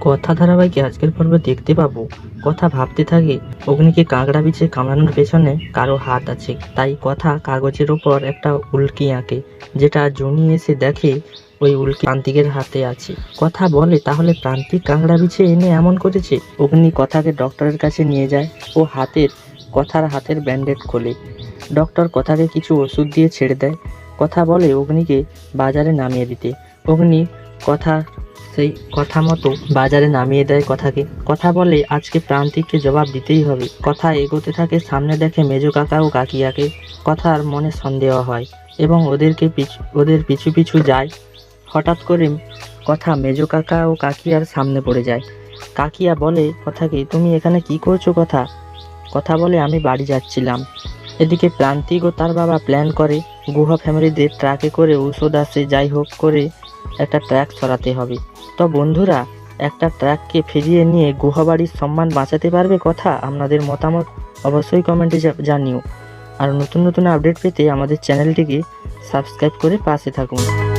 কথা ধারাবাহিকে আজকের পর্বে দেখতে পাবো। কথা ভাবতে থাকে, অগ্নিকে কাঁকড়া বিছে কামড়ানোর পেছনে কারও হাত আছে। তাই কথা কাগজের ওপর একটা উল্কি আঁকে, যেটা জনি এসে দেখে ওই উল্কি প্রান্তিকের হাতে আছে। কথা বলে, তাহলে প্রান্তিক কাঁকড়া বিছে এনে এমন করেছে? অগ্নি কথাকে ডক্টরের কাছে নিয়ে যায় ও হাতের, কথার হাতের ব্যান্ডেড খোলে। ডক্টর কথাকে কিছু ওষুধ দিয়ে ছেড়ে দেয়। কথা বলে অগ্নিকে বাজারে নামিয়ে দিতে। অগ্নি কথা সেই কথা মতো বাজারে নামিয়ে দেয় কথাকে। কথা বলে আজকে প্রান্তিককে জবাব দিতেই হবে। কথা এগোতে থাকে, সামনে দেখে মেজো কাকা ও কাকিয়াকে। কথার মনে সন্দেহ হয় এবং ওদেরকে পিছু ওদের পিছু পিছু যায়। হঠাৎ করে কথা মেজো কাকা ও কাকিয়ার সামনে পড়ে যায়। কাকিয়া বলে, কথাকে, তুমি এখানে কি করছ কথা? কথা বলে, আমি বাড়ি যাচ্ছিলাম। এদিকে প্রান্তিক ও তার বাবা প্ল্যান করে, গুহা ফ্যামিলিদের ট্রাকে করে ঔষধ আসে, যাই হোক করে একটা ট্র্যাক সরাতে হবে। তো বন্ধুরা, একটা ট্র্যাককে ফিরিয়ে নিয়ে গুহাবাড়ির সম্মান বাঁচাতে পারবে কথা আপনাদের মতামত অবশ্যই কমেন্টে জানিও। আর নতুন নতুন আপডেট পেতে আমাদের চ্যানেলটিকে সাবস্ক্রাইব করে পাশে থাকুন।